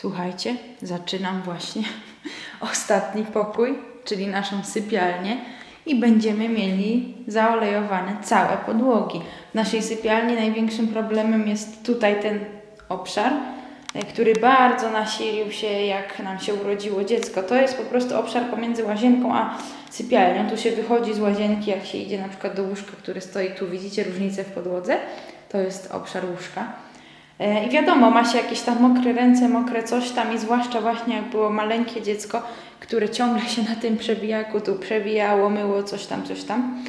Słuchajcie, zaczynam właśnie ostatni pokój, czyli naszą sypialnię i będziemy mieli zaolejowane całe podłogi. W naszej sypialni największym problemem jest tutaj ten obszar, e, który bardzo nasilił się jak nam się urodziło dziecko. To jest po prostu obszar pomiędzy łazienką a sypialnią. Tu się wychodzi z łazienki, jak się idzie na przykład do łóżka, który stoi tu, widzicie różnicę w podłodze? To jest obszar łóżka. E, I wiadomo, ma się jakieś tam mokre ręce, mokre coś tam i zwłaszcza właśnie jak było maleńkie dziecko, które ciągle się na tym przebijaku tu przebijało, myło coś tam, coś tam,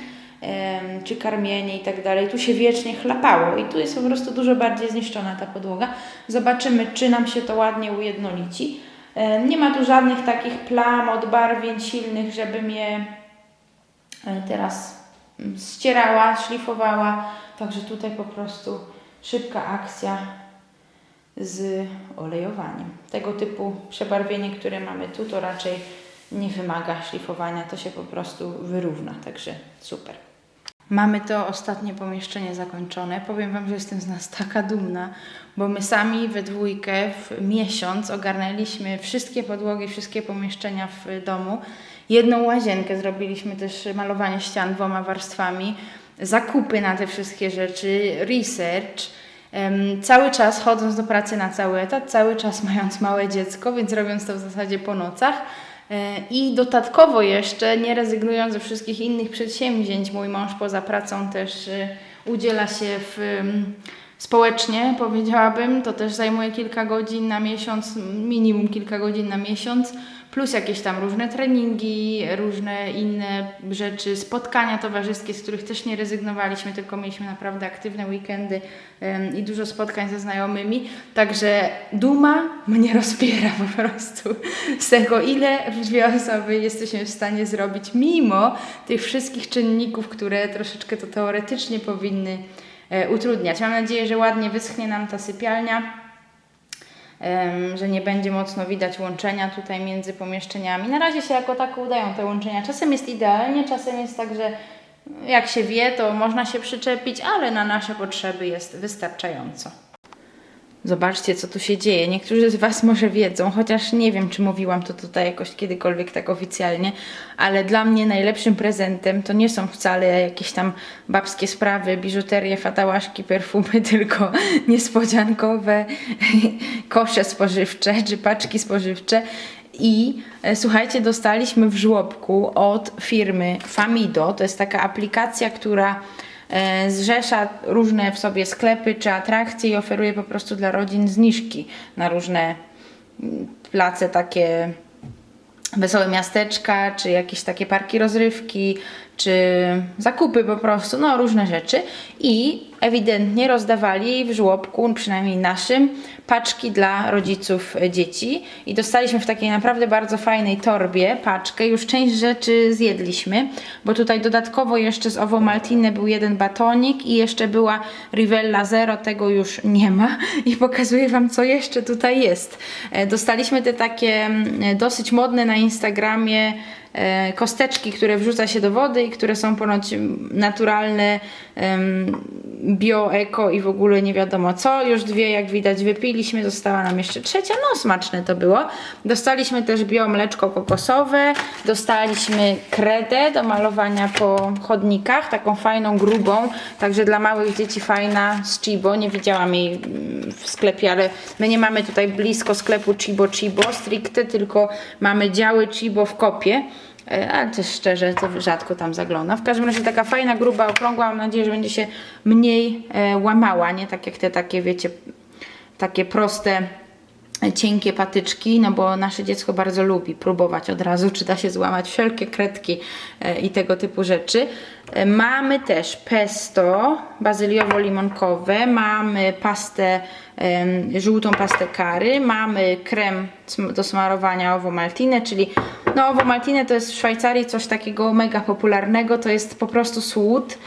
czy karmienie i tak dalej. Tu się wiecznie chlapało i tu jest po prostu dużo bardziej zniszczona ta podłoga. Zobaczymy, czy nam się to ładnie ujednolici. Nie ma tu żadnych takich plam, odbarwień silnych, żebym je e, teraz mm, ścierała, szlifowała. Także tutaj po prostu szybka akcja z olejowaniem. Tego typu przebarwienie, które mamy tu, to raczej nie wymaga szlifowania, to się po prostu wyrówna, także super. Mamy to ostatnie pomieszczenie zakończone. Powiem Wam, że jestem z nas taka dumna, bo my sami we dwójkę w miesiąc ogarnęliśmy wszystkie podłogi, wszystkie pomieszczenia w domu. Jedną łazienkę zrobiliśmy też malowanie ścian dwoma warstwami, zakupy na te wszystkie rzeczy, research. Cały czas chodząc do pracy na cały etat, cały czas mając małe dziecko, więc robiąc to w zasadzie po nocach. E, I dodatkowo jeszcze, nie rezygnując ze wszystkich innych przedsięwzięć, mój mąż poza pracą też e, udziela się w, społecznie, powiedziałabym. To też zajmuje kilka godzin na miesiąc, minimum kilka godzin na miesiąc, plus jakieś tam różne treningi, różne inne rzeczy, spotkania towarzyskie, z których też nie rezygnowaliśmy, tylko mieliśmy naprawdę aktywne weekendy i dużo spotkań ze znajomymi. Także duma mnie rozpiera po prostu z tego, ile w dwie osoby jesteśmy w stanie zrobić, mimo tych wszystkich czynników, które troszeczkę to teoretycznie powinny utrudniać. Mam nadzieję, że ładnie wyschnie nam ta sypialnia że nie będzie mocno widać łączenia tutaj między pomieszczeniami. Na razie się jako tako udają te łączenia. Czasem jest idealnie, czasem jest tak, że jak się wie, to można się przyczepić, ale na nasze potrzeby jest wystarczająco. Zobaczcie, co tu się dzieje. Niektórzy z Was może wiedzą, chociaż nie wiem, czy mówiłam to tutaj jakoś kiedykolwiek tak oficjalnie, ale dla mnie najlepszym prezentem to nie są wcale jakieś tam babskie sprawy, biżuterie, fatałaszki, perfumy, tylko niespodziankowe kosze spożywcze czy paczki spożywcze. I e, słuchajcie, dostaliśmy w żłobku od firmy Famido. To jest taka aplikacja, która zrzesza różne w sobie sklepy czy atrakcje i oferuje po prostu dla rodzin zniżki na różne mm, place takie wesołe miasteczka, czy jakieś takie parki rozrywki, czy zakupy po prostu, no różne rzeczy. I ewidentnie rozdawali w żłobku, przynajmniej naszym, paczki dla rodziców dzieci. I dostaliśmy w takiej naprawdę bardzo fajnej torbie paczkę. Już część rzeczy zjedliśmy, bo tutaj dodatkowo jeszcze z Ovo Maltine był jeden batonik i jeszcze była Rivella Zero, tego już nie ma. I pokazuję Wam, co jeszcze tutaj jest. E, Dostaliśmy te takie mm, dosyć modne na Instagramie kosteczki, które wrzuca się do wody i które są ponoć naturalne, em, bio, eko i w ogóle nie wiadomo co. Już dwie, jak widać, wypiliśmy, została nam jeszcze trzecia. No, smaczne to było. Dostaliśmy też bio mleczko kokosowe, dostaliśmy kredę do malowania po chodnikach, taką fajną, grubą, także dla małych dzieci fajna z Chibo. Nie widziałam jej mm, w sklepie, ale my nie mamy tutaj blisko sklepu Chibo Chibo stricte, tylko mamy działy Chibo w kopie. E, Ale też szczerze, to rzadko tam zaglądam. W każdym razie taka fajna, gruba, okrągła. Mam nadzieję, że będzie się mniej e, łamała, nie tak jak te takie, wiecie, takie proste, cienkie patyczki, no bo nasze dziecko bardzo lubi próbować od razu, czy da się złamać wszelkie kredki e, i tego typu rzeczy. E, Mamy też pesto bazyliowo-limonkowe, mamy pastę, żółtą pastę kary, mamy krem do smarowania owo maltine, czyli no owo maltine to jest w Szwajcarii coś takiego mega popularnego, to jest po prostu słód.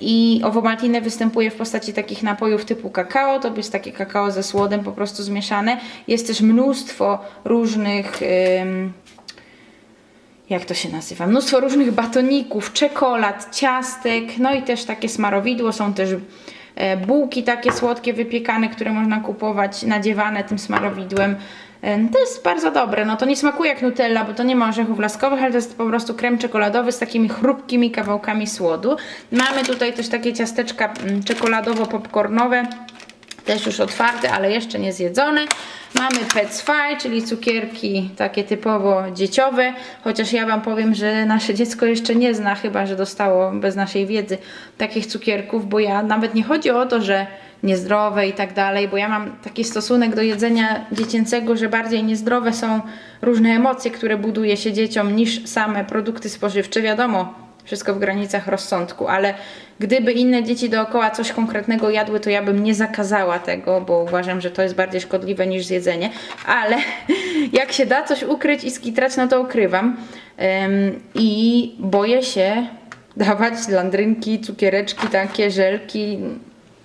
I owo maltine występuje w postaci takich napojów typu kakao, to jest takie kakao ze słodem po prostu zmieszane. Jest też mnóstwo różnych jak to się nazywa, mnóstwo różnych batoników, czekolad, ciastek, no i też takie smarowidło, są też e, bułki takie słodkie, wypiekane, które można kupować, nadziewane tym smarowidłem. To jest bardzo dobre, no to nie smakuje jak Nutella, bo to nie ma orzechów laskowych, ale to jest po prostu krem czekoladowy z takimi chrupkimi kawałkami słodu. Mamy tutaj też takie ciasteczka mm, czekoladowo-popcornowe, też już otwarte, ale jeszcze nie zjedzone. Mamy Pets Fi, czyli cukierki takie typowo dzieciowe, chociaż ja Wam powiem, że nasze dziecko jeszcze nie zna, chyba że dostało bez naszej wiedzy takich cukierków, bo ja nawet nie chodzi o to, że niezdrowe i tak dalej, bo ja mam taki stosunek do jedzenia dziecięcego, że bardziej niezdrowe są różne emocje, które buduje się dzieciom niż same produkty spożywcze. Wiadomo, wszystko w granicach rozsądku, ale gdyby inne dzieci dookoła coś konkretnego jadły, to ja bym nie zakazała tego, bo uważam, że to jest bardziej szkodliwe niż zjedzenie, ale jak się da coś ukryć i skitrać, no to ukrywam. Ym, I boję się dawać landrynki, cukiereczki, takie żelki,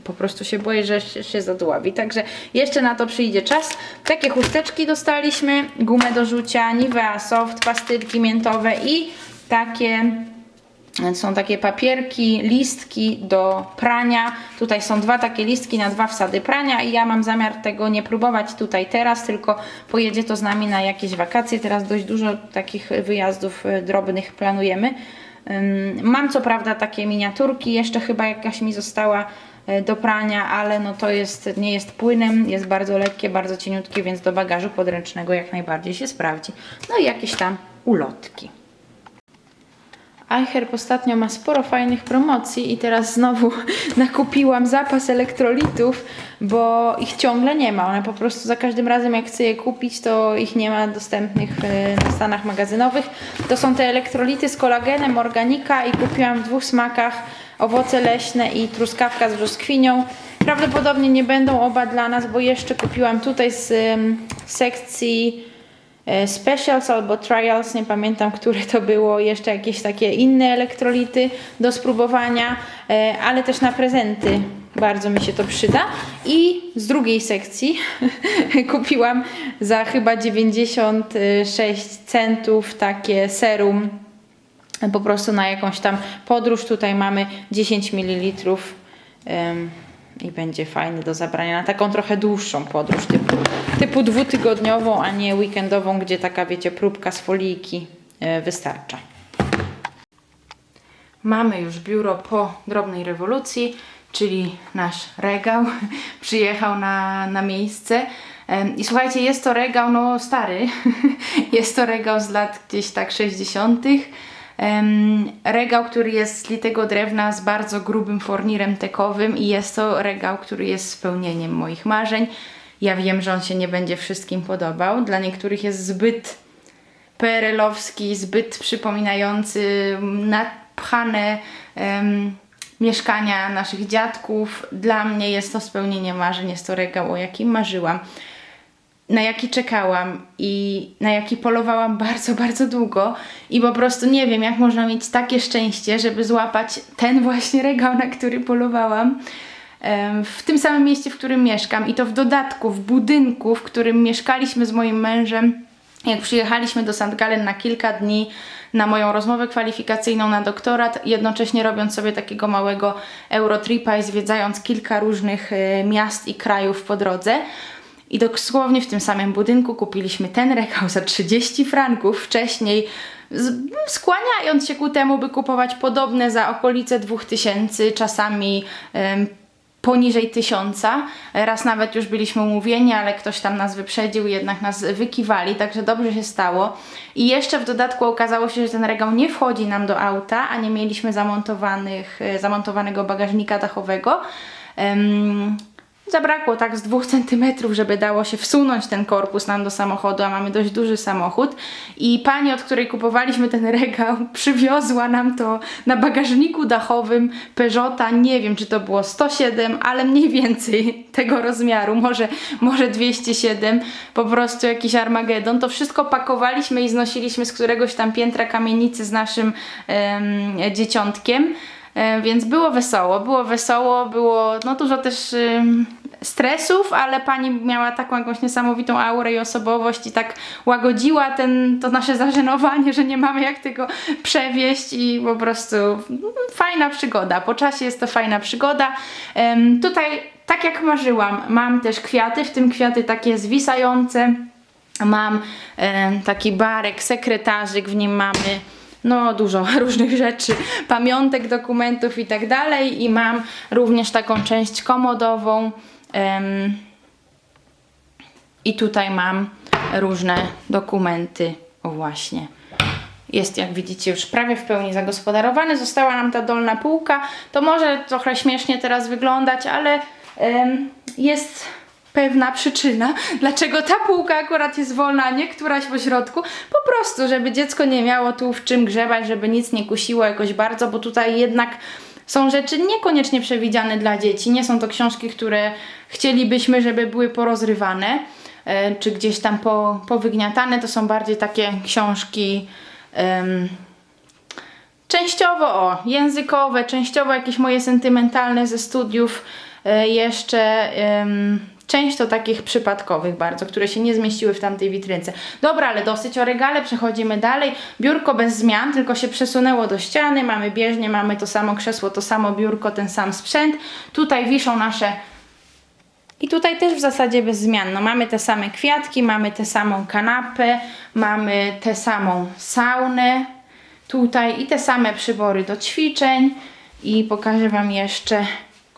po prostu się boję, że się, się zadławi. Także jeszcze na to przyjdzie czas. Takie chusteczki dostaliśmy, gumę do rzucia, Nivea Soft, pastylki miętowe i takie są takie papierki, listki do prania. Tutaj są dwa takie listki na dwa wsady prania i ja mam zamiar tego nie próbować tutaj teraz, tylko pojedzie to z nami na jakieś wakacje. Teraz dość dużo takich wyjazdów e, drobnych planujemy. Mam co prawda takie miniaturki, jeszcze chyba jakaś mi została do prania, ale no to jest, nie jest płynem, jest bardzo lekkie, bardzo cieniutkie, więc do bagażu podręcznego jak najbardziej się sprawdzi. No i jakieś tam ulotki. iHerb ostatnio ma sporo fajnych promocji i teraz znowu nakupiłam zapas elektrolitów, bo ich ciągle nie ma. One po prostu za każdym razem jak chcę je kupić, to ich nie ma dostępnych e, na stanach magazynowych. To są te elektrolity z kolagenem, organika i kupiłam w dwóch smakach owoce leśne i truskawka z brzoskwinią. Prawdopodobnie nie będą oba dla nas, bo jeszcze kupiłam tutaj z sekcji e, specials albo trials, nie pamiętam, które to było, jeszcze jakieś takie inne elektrolity do spróbowania, e, ale też na prezenty bardzo mi się to przyda. I z drugiej sekcji kupiłam za chyba 96 centów takie serum po prostu na jakąś tam podróż. Tutaj mamy 10 ml i będzie fajny do zabrania na taką trochę dłuższą podróż, typu, typu dwutygodniową, a nie weekendową, gdzie taka, wiecie, próbka z foliki e, wystarcza. Mamy już biuro po drobnej rewolucji, czyli nasz regał przyjechał na, na miejsce. I słuchajcie, jest to regał no stary. jest to regał z lat gdzieś tak 60. Regał, który jest z litego drewna z bardzo grubym fornirem tekowym i jest to regał, który jest spełnieniem moich marzeń. Ja wiem, że on się nie będzie wszystkim podobał. Dla niektórych jest zbyt PRL-owski, zbyt przypominający napchane em, mieszkania naszych dziadków. Dla mnie jest to spełnienie marzeń, jest to regał, o jakim marzyłam, na jaki czekałam i na jaki polowałam bardzo, bardzo długo. I po prostu nie wiem, jak można mieć takie szczęście, żeby złapać ten właśnie regał, na który polowałam. W tym samym mieście, w którym mieszkam, i to w dodatku w budynku, w którym mieszkaliśmy z moim mężem jak przyjechaliśmy do St. Gallen na kilka dni na moją rozmowę kwalifikacyjną na doktorat, jednocześnie robiąc sobie takiego małego Eurotripa i zwiedzając kilka różnych e, miast i krajów po drodze. I dosłownie w tym samym budynku kupiliśmy ten regał za 30 franków. Wcześniej skłaniając się ku temu, by kupować podobne za okolice 2000, czasami poniżej tysiąca. Raz nawet już byliśmy umówieni, ale ktoś tam nas wyprzedził jednak nas wykiwali, także dobrze się stało. I jeszcze w dodatku okazało się, że ten regał nie wchodzi nam do auta, a nie mieliśmy zamontowanych, e, zamontowanego bagażnika dachowego. Zabrakło tak z dwóch centymetrów, żeby dało się wsunąć ten korpus nam do samochodu, a mamy dość duży samochód. I pani, od której kupowaliśmy ten regał, przywiozła nam to na bagażniku dachowym Peugeota. Nie wiem, czy to było 107, ale mniej więcej tego rozmiaru, może, może 207. Po prostu jakiś Armagedon. To wszystko pakowaliśmy i znosiliśmy z któregoś tam piętra kamienicy z naszym em, dzieciątkiem. E, Więc było wesoło, było wesoło, było no dużo też stresów, ale pani miała taką jakąś niesamowitą aurę i osobowość i tak łagodziła ten, to nasze zażenowanie, że nie mamy jak tego przewieźć i po prostu no, fajna przygoda. Po czasie jest to fajna przygoda. Em, tutaj, tak jak marzyłam, mam też kwiaty, w tym kwiaty takie zwisające. Mam taki barek, sekretarzyk, w nim mamy no dużo różnych rzeczy, pamiątek, dokumentów i tak dalej i mam również taką część komodową i tutaj mam różne dokumenty, o właśnie. Jest, jak widzicie, już prawie w pełni zagospodarowany. Została nam ta dolna półka. To może trochę śmiesznie teraz wyglądać, ale jest pewna przyczyna, dlaczego ta półka akurat jest wolna, a nie któraś po środku. Po prostu, żeby dziecko nie miało tu w czym grzebać, żeby nic nie kusiło jakoś bardzo, bo tutaj jednak są rzeczy niekoniecznie przewidziane dla dzieci. Nie są to książki, które chcielibyśmy, żeby były porozrywane, e, czy gdzieś tam po, powygniatane. To są bardziej takie książki. em, Częściowo o, językowe, częściowo jakieś moje sentymentalne ze studiów, e, jeszcze em, część to takich przypadkowych bardzo, które się nie zmieściły w tamtej witrynce. Dobra, ale dosyć o regale, przechodzimy dalej. Biurko bez zmian, tylko się przesunęło do ściany, mamy bieżnię, mamy to samo krzesło, to samo biurko, ten sam sprzęt. Tutaj wiszą nasze i tutaj też w zasadzie bez zmian. No, mamy te same kwiatki, mamy tę samą kanapę, mamy tę samą saunę tutaj i te same przybory do ćwiczeń. I pokażę Wam jeszcze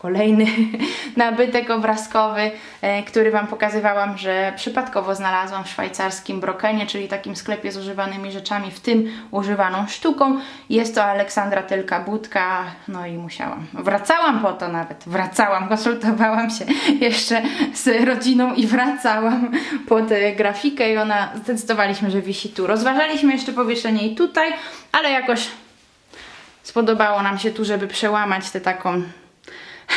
kolejny nabytek obrazkowy, e, który Wam pokazywałam, że przypadkowo znalazłam w szwajcarskim Brokenie, czyli takim sklepie z używanymi rzeczami, w tym używaną sztuką. Jest to Aleksandra Tylka Budka, no i musiałam. Wracałam po to nawet, wracałam, konsultowałam się jeszcze z rodziną i wracałam po tę grafikę i ona zdecydowaliśmy, że wisi tu. Rozważaliśmy jeszcze powieszenie i tutaj, ale jakoś spodobało nam się tu, żeby przełamać tę taką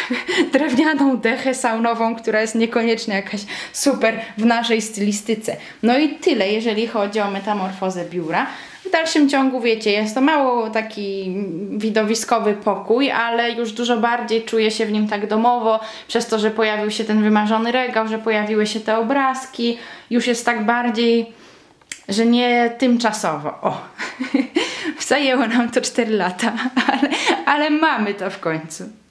drewnianą dechę saunową, która jest niekoniecznie jakaś super w naszej stylistyce. No i tyle, jeżeli chodzi o metamorfozę biura. W dalszym ciągu, wiecie, jest to mało taki widowiskowy pokój, ale już dużo bardziej czuję się w nim tak domowo, przez to, że pojawił się ten wymarzony regał, że pojawiły się te obrazki, już jest tak bardziej, że nie tymczasowo. O, zajęło nam to 4 lata, ale, ale mamy to w końcu.